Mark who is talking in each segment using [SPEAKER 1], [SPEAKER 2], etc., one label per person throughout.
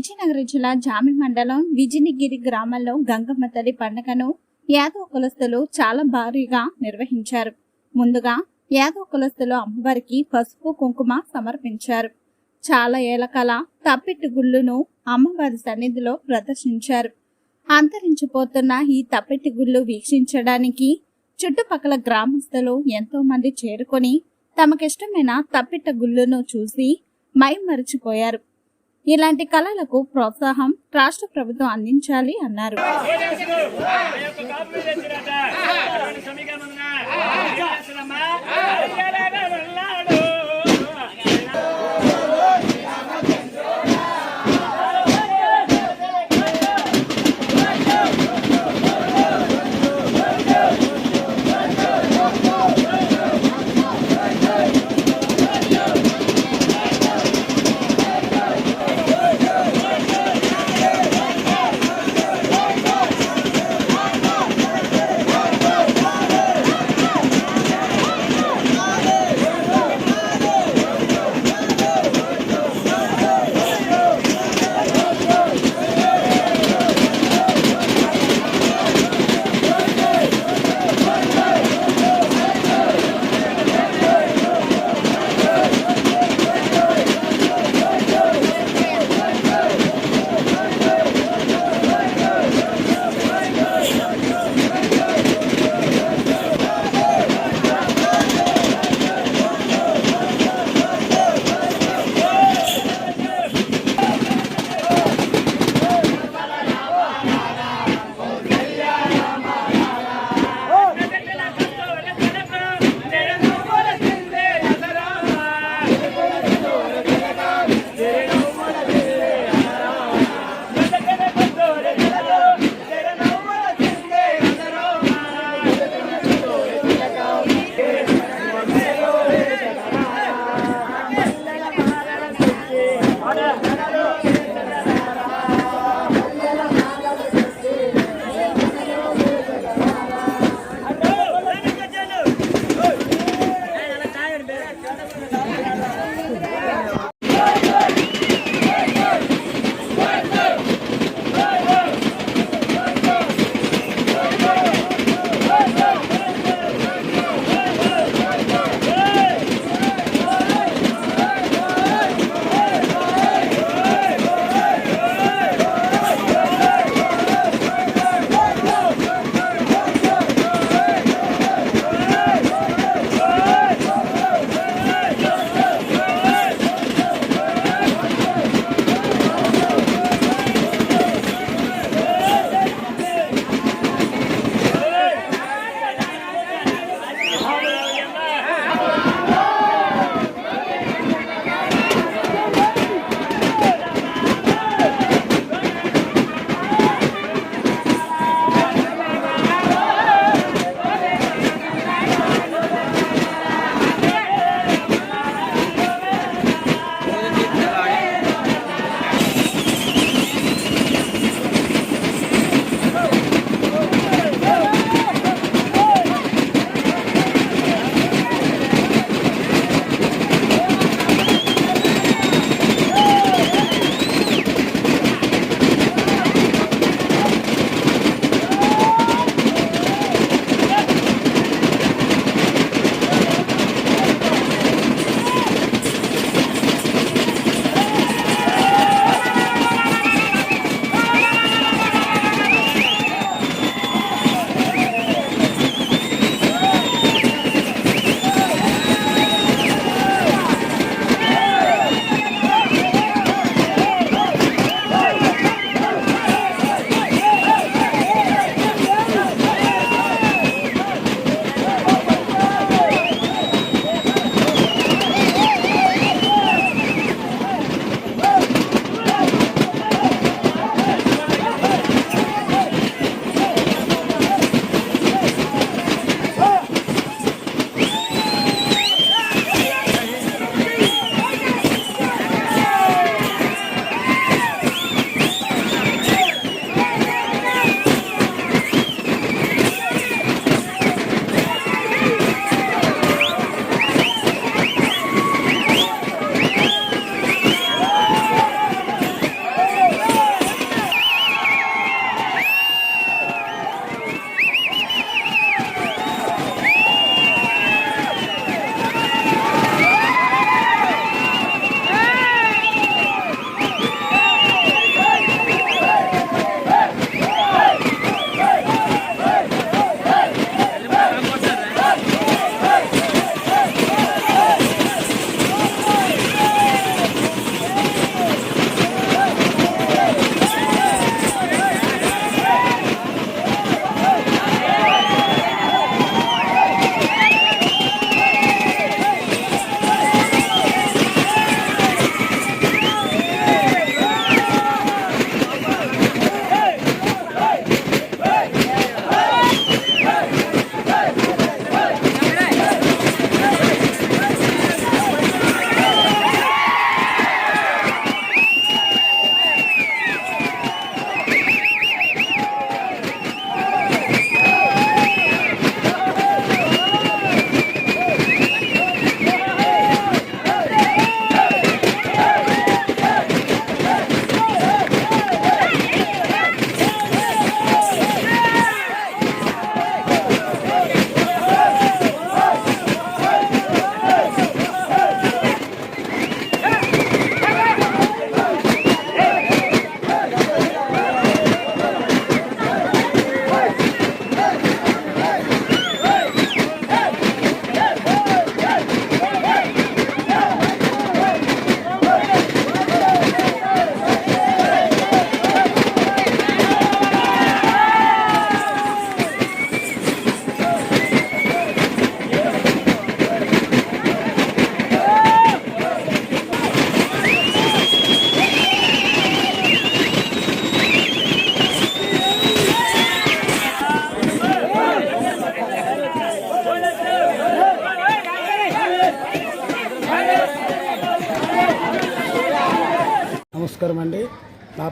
[SPEAKER 1] విజయనగరం జిల్లా జామి మండలం విజయనగిరి గ్రామంలో గంగమ్మ తల్లి పండుగను యాదవ కులస్తులు చాలా భారీగా నిర్వహించారు. ముందుగా యాదవ కులస్తులు అమ్మవారికి పసుపు కుంకుమ సమర్పించారు. చాలా ఏలకల తప్పిట్టు గుళ్ళును అమ్మవారి సన్నిధిలో ప్రదర్శించారు. అంతరించిపోతున్న ఈ తప్పెట్టి గుళ్ళు వీక్షించడానికి చుట్టుపక్కల గ్రామస్తులు ఎంతో మంది చేరుకొని తమకిష్టమైన తప్పిట్ట గుళ్ళును చూసి మైమరిచిపోయారు. ఇలాంటి కళలకు ప్రోత్సాహం రాష్ట్ర ప్రభుత్వం అందించాలి అన్నారు.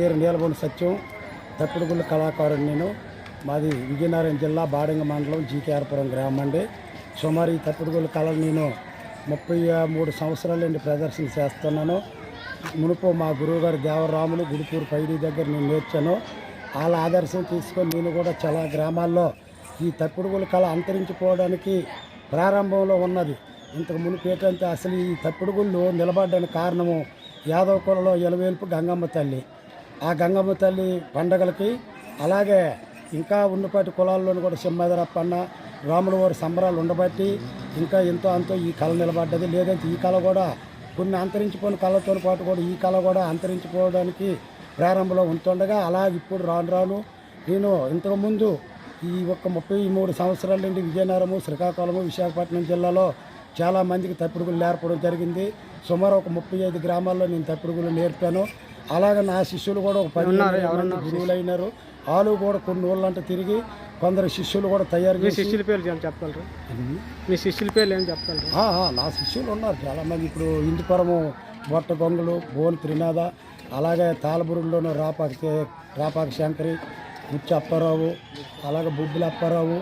[SPEAKER 2] పేరు నీలబొండి సత్యం. తప్పిడిగుళ్ళు కళాకారుడు నేను. మాది విజయనగరం జిల్లా బాడంగ మండలం జీకేఆర్పురం గ్రామం అండి. సుమారు ఈ తప్పిడిగుళ్ళ కళ నేను ముప్పై మూడు సంవత్సరాల నుండి ప్రదర్శన చేస్తున్నాను. మునుపు మా గురువుగారు దేవరాములు గుడిపూరు పైడి దగ్గర నేను నేర్చాను. వాళ్ళ ఆదర్శం తీసుకొని నేను కూడా చాలా గ్రామాల్లో ఈ తప్పిడుగుల కళ అంతరించిపోవడానికి ప్రారంభంలో ఉన్నది. ఇంతకు మునుపు ఏంటంటే అసలు ఈ తప్పిడుగుళ్ళు నిలబడడానికి కారణము యాదవ కులలో ఎలవేల్పు గంగమ్మ తల్లి. ఆ గంగమ్మ తల్లి పండగలకి అలాగే ఇంకా ఉన్నపాటి కులాల్లోనూ కూడా సింహదరప్పన్న రాముడు వారి సంబరాలు ఉండబట్టి ఇంకా ఎంతో అంతో ఈ కళ నిలబడ్డది. లేదంటే ఈ కళ కూడా కొన్ని అంతరించిపోయిన కళతో పాటు కూడా ఈ కళ కూడా అంతరించిపోవడానికి ప్రారంభంలో ఉంటుండగా అలా ఇప్పుడు రాను రాను నేను ఇంతకుముందు ఈ ఒక్క ముప్పై మూడు సంవత్సరాల నుండి విజయనగరము శ్రీకాకుళము విశాఖపట్నం జిల్లాలో చాలా మందికి తప్పిడుగులు నేర్పడం జరిగింది. సుమారు ఒక ముప్పై ఐదు గ్రామాల్లో నేను తప్పిడుగులు నేర్పాను. అలాగే నా శిష్యులు కూడా ఒక పది మంది గురువులు అయినారు వాళ్ళు కూడా కొన్ని ఊళ్ళంట తిరిగి కొందరు శిష్యులు కూడా తయారు
[SPEAKER 3] మీ
[SPEAKER 2] చేసి
[SPEAKER 3] శిష్యుల పేర్లు ఏమైనా చెప్పగలరు? మీ శిష్యుల పేర్లు ఏమైనా చెప్పగలరు?
[SPEAKER 2] నా శిష్యులు ఉన్నారు. చాలామంది ఇప్పుడు ఇంటిపురము బొట్ట గొంగులు బోన్ త్రినాథ అలాగే తాళబురులోని రాపాక రాపాక శంకరి ముచ్చి అప్పారావు అలాగే బుబ్బుల అప్పారావు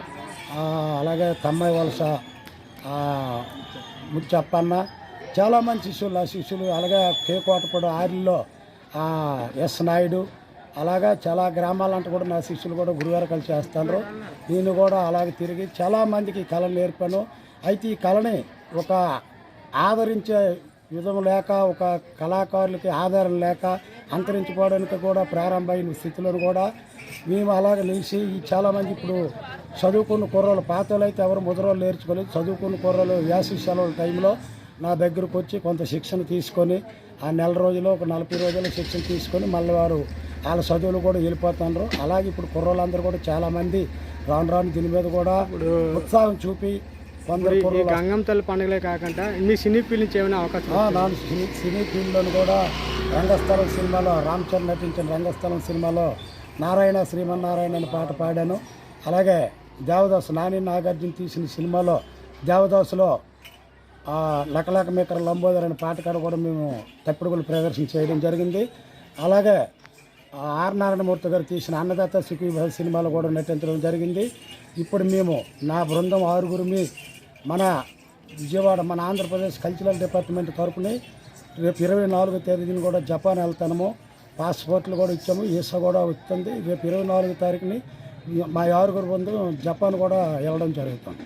[SPEAKER 2] అలాగే తమ్మాయి వలస ముచ్చి అప్పన్న చాలామంది శిష్యులు ఆ శిష్యులు అలాగే కేకోటపడు ఆరిలో ఎస్ నాయుడు. అలాగా చాలా గ్రామాలంటే కూడా నా శిష్యులు కూడా గురువారు కలిసి చేస్తాను నేను కూడా అలాగే తిరిగి చాలామందికి ఈ కళను నేర్పాను. అయితే ఈ కళని ఒక ఆదరించే విధం లేక ఒక కళాకారులకి ఆధారం లేక అంతరించుకోవడానికి కూడా ప్రారంభమైన స్థితిలో కూడా మేము అలాగ లేచి చాలామంది ఇప్పుడు చదువుకున్న కుర్రలు పాతలు అయితే ఎవరు ముద్రలు నేర్చుకోలేదు. చదువుకున్న కుర్రలు వేసవి సెలవుల టైంలో నా దగ్గరకు వచ్చి కొంత శిక్షణ తీసుకొని ఆ నెల రోజులు ఒక నలభై రోజులు శిక్షణ తీసుకొని మళ్ళీ వారు వాళ్ళ చదువులు కూడా వెళ్ళిపోతున్నారు. అలాగే ఇప్పుడు కుర్రోళ్ళందరూ కూడా చాలామంది రాను రాను దీని మీద కూడా ఉత్సాహం చూపి కొందరు
[SPEAKER 3] గంగమ్మ తల్లి పండుగలే కాకుండా మీ సినీ ఫీల్డ్ నుంచి ఏమైనా అవకాశం
[SPEAKER 2] సినీ సినీ ఫీల్డ్లోను కూడా రంగస్థలం సినిమాలో రామ్ చరణ్ నటించిన రంగస్థలం సినిమాలో నారాయణ శ్రీమన్నారాయణ అనే పాట పాడాను. అలాగే దేవదాసు నాని నాగార్జున తీసిన సినిమాలో దేవదాసులో లకలక మేకర లంబోదర్ అనే పాట కాడ కూడా మేము తప్పిడుగులు ప్రదర్శన చేయడం జరిగింది. అలాగే ఆర్ నారాయణమూర్తి గారు తీసిన అన్నదాత సుఖీ సినిమాలో కూడా నటించడం జరిగింది. ఇప్పుడు మేము నా బృందం ఆరుగురిమి మన విజయవాడ మన ఆంధ్రప్రదేశ్ కల్చరల్ డిపార్ట్మెంట్ తరపుని రేపు ఇరవై నాలుగో తేదీని కూడా జపాన్ వెళ్తాము. పాస్పోర్ట్లు కూడా ఇచ్చాము. ఈసా కూడా వస్తుంది. రేపు ఇరవై నాలుగో తారీఖుని మా ఆరుగురు బృందం జపాన్ కూడా వెళ్ళడం జరుగుతుంది.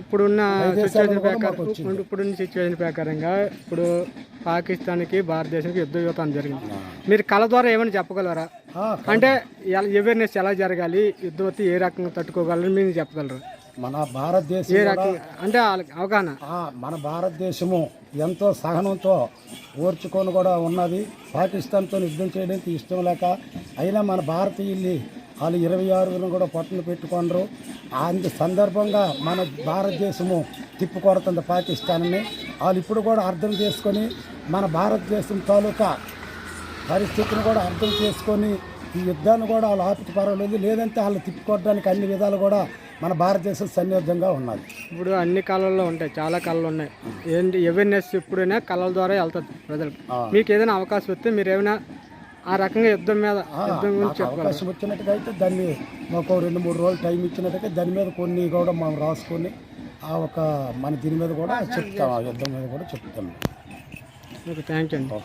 [SPEAKER 3] ఇప్పుడున్న సిచ్యువేషన్ ప్రకారం. ఇప్పుడున్న సిచ్యువేషన్ ప్రకారంగా ఇప్పుడు పాకిస్తాన్కి భారతదేశానికి యుద్ధ యువతం జరిగింది. మీరు కళ ద్వారా ఏమైనా చెప్పగలరా? అంటే అవేర్నెస్ ఎలా జరగాలి? యుద్ధం వస్తే ఏ రకంగా తట్టుకోగలరు మీరు చెప్పగలరు?
[SPEAKER 2] మన భారతదేశం
[SPEAKER 3] ఏ రకంగా అంటే వాళ్ళకి అవగాహన.
[SPEAKER 2] మన భారతదేశము ఎంతో సహనంతో ఓర్చుకొని కూడా ఉన్నది. పాకిస్తాన్తో యుద్ధం చేయడానికి ఇష్టం లేక అయినా మన భారతీయుల్ని వాళ్ళు ఇరవై ఆరుగురు కూడా పట్టును పెట్టుకొనరు అందు సందర్భంగా మన భారతదేశము తిప్పుకొడుతుంది పాకిస్తాన్ని. వాళ్ళు ఇప్పుడు కూడా అర్థం చేసుకొని మన భారతదేశం తాలూకా పరిస్థితిని కూడా అర్థం చేసుకొని ఈ యుద్ధాన్ని కూడా వాళ్ళు ఆపితే పర్వాలేదు. లేదంటే వాళ్ళు తిప్పుకోవడానికి అన్ని విధాలు కూడా మన భారతదేశం సన్నిహితంగా ఉన్నది.
[SPEAKER 3] ఇప్పుడు అన్ని కళల్లో ఉంటాయి. చాలా కళలు ఉన్నాయి. ఏంటి? అవేర్నెస్ ఇప్పుడైనా కళల ద్వారా వెళ్తుంది ప్రజలకు. మీకు ఏదైనా అవకాశం వస్తే మీరు ఏమైనా ఆ రకంగా యుద్ధం మీద యుద్ధం గురించి
[SPEAKER 2] అవకాశం వచ్చినట్టుగా అయితే దాన్ని మాకు రెండు మూడు రోజులు టైం ఇచ్చినట్టుగా దాని మీద కొన్ని కూడా మనం రాసుకొని ఆ ఒక మన దీని మీద కూడా చెప్తాం ఆ యుద్ధం మీద కూడా చెప్తాం.
[SPEAKER 3] మీకు థ్యాంక్ యూ అండి.